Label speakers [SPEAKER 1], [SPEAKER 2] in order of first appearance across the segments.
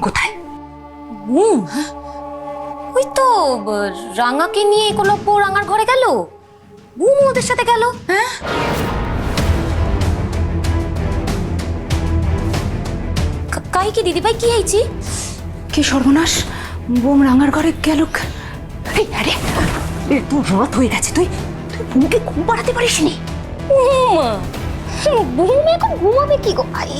[SPEAKER 1] কোথায়
[SPEAKER 2] ওই তো রাঙাকে নিয়ে একলব্য রাঙার ঘরে গেল বুম ওদের সাথে গেল হ্যাঁ কা- কাই কি দিদি কি হয়েছি
[SPEAKER 1] কি সর্বনাশ বোম রাঙার ঘরে গেল আরে এত রাত হয়ে গেছে তুই তুই বোমকে ঘুম পাড়াতে পারিস নি?
[SPEAKER 2] বুম এখন ঘুমাবে কি গো? আই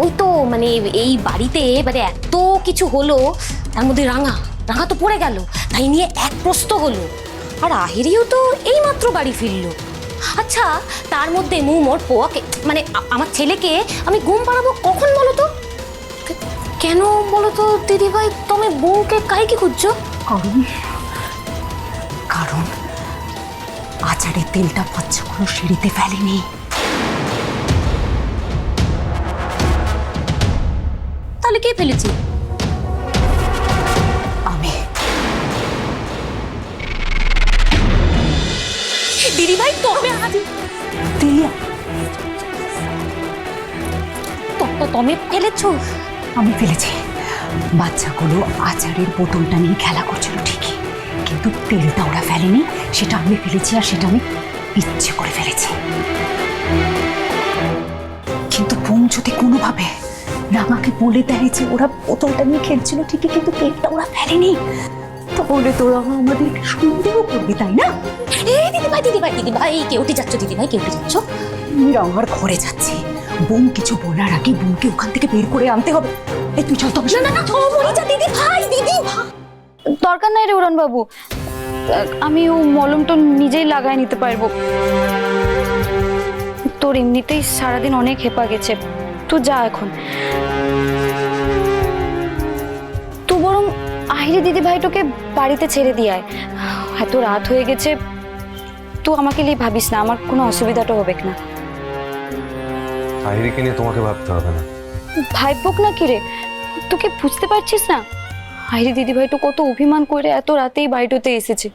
[SPEAKER 2] ওই তো মানে এই বাড়িতে মানে এত কিছু হলো তার মধ্যে রাঙা রাঙা তো পড়ে গেল তাই নিয়ে এক প্রস্ত হলো। আর আহিরিও তো এইমাত্র বাড়ি ফিরলো। আচ্ছা তার মধ্যে মু মোর পোয়াকে মানে আমার ছেলেকে আমি ঘুম পাড়াবো কখন বলো তো? কেন বলো তো দিদি ভাই তুমি বউকে কাই কি খুঁজছো?
[SPEAKER 1] কারণ কারণ আচারের তেলটা বাচ্চাগুলো সিঁড়িতে ফেলেনি।
[SPEAKER 2] তাহলে কে ফেলেছি?
[SPEAKER 1] আমি।
[SPEAKER 2] দিদি ভাই তবে আজ তো তুমি ফেলেছো?
[SPEAKER 1] আমি ফেলেছি। বাচ্চাগুলো আচারের বোতলটা নিয়ে খেলা করছিল ঠিকই কিন্তু তেলটা ওরা ফেলেনি। সেটা আমি ফেলেছি আর সেটা আমি ইচ্ছে করে ফেলেছি। কিন্তু বোন যদি কোনোভাবে রাঙাকে বলে দেয় যে ওরা বোতলটা নিয়ে খেলছিল ঠিকই কিন্তু তেলটা ওরা ফেলেনি। তাহলে তো রাঙা আমাদেরকে সন্দেহ করবে তাই না?
[SPEAKER 2] এই দিদি ভাই দিদি ভাই দিদি ভাই কে উঠে যাচ্ছ দিদি ভাই কে উঠে যাচ্ছ?
[SPEAKER 1] রাঙার ঘরে যাচ্ছি। বোন কিছু বলার আগে বোনকে ওখান থেকে বের করে আনতে হবে। এই তুই চল তবে
[SPEAKER 2] না না না দিদি ভাই দিদি ভাই
[SPEAKER 3] দরকার নাই রে উড়ন বাবু আমি ও মলমটা নিজেই লাগাই নিতে পারব। তোর এমনিতেই সারাদিন অনেক হেপা গেছে। তুই যা এখন। তুই বরং আহিরে দিদি ভাইটোকে বাড়িতে ছেড়ে দিয়ে আয়। এত রাত হয়ে গেছে তুই আমাকে নিয়ে ভাবিস না আমার কোনো অসুবিধাটা হবে না
[SPEAKER 4] আহিরিকে নিয়ে তোমাকে ভাবতে হবে না।
[SPEAKER 3] ভাইপোক না কি রে? তোকে বুঝতে পারছিস না? আহিরে দিদি ভাইটো কত অভিমান করে এত রাতেই বাড়িটোতে এসেছে।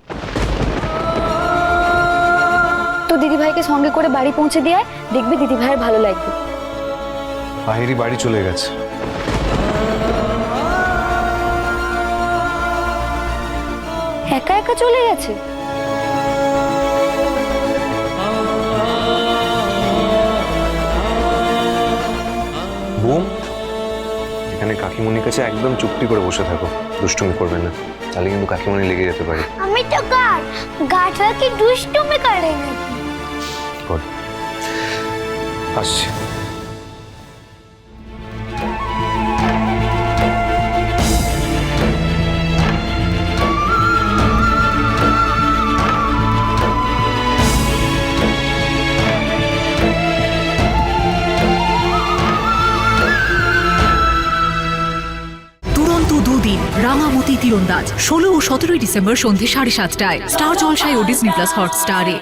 [SPEAKER 3] তো দিদি ভাইকে সঙ্গে করে বাড়ি পৌঁছে দিয়ে দেখবি দিদি ভাইয়ের ভালো লাগবে।
[SPEAKER 4] আহিরি বাড়ি চলে গেছে।
[SPEAKER 3] একা একা চলে গেছে?
[SPEAKER 4] বুম এখানে কাকিমণির কাছে একদম চুপটি করে বসে থাকো। দুষ্টুমি করবে না। তাহলে কিন্তু কাকিমণি লেগে যেতে পারে।
[SPEAKER 5] আমি তো গার্ড গার্ড হয়ে কি দুষ্টুমি করে নাকি?
[SPEAKER 4] আসছি।
[SPEAKER 6] দুদিন, রাঙামতি তীরন্দাজ, ষোলো ও সতেরোই ডিসেম্বর সন্ধে সাড়ে সাতটায়, স্টার জলসায় ও ডিসনি প্লাস হটস্টারে।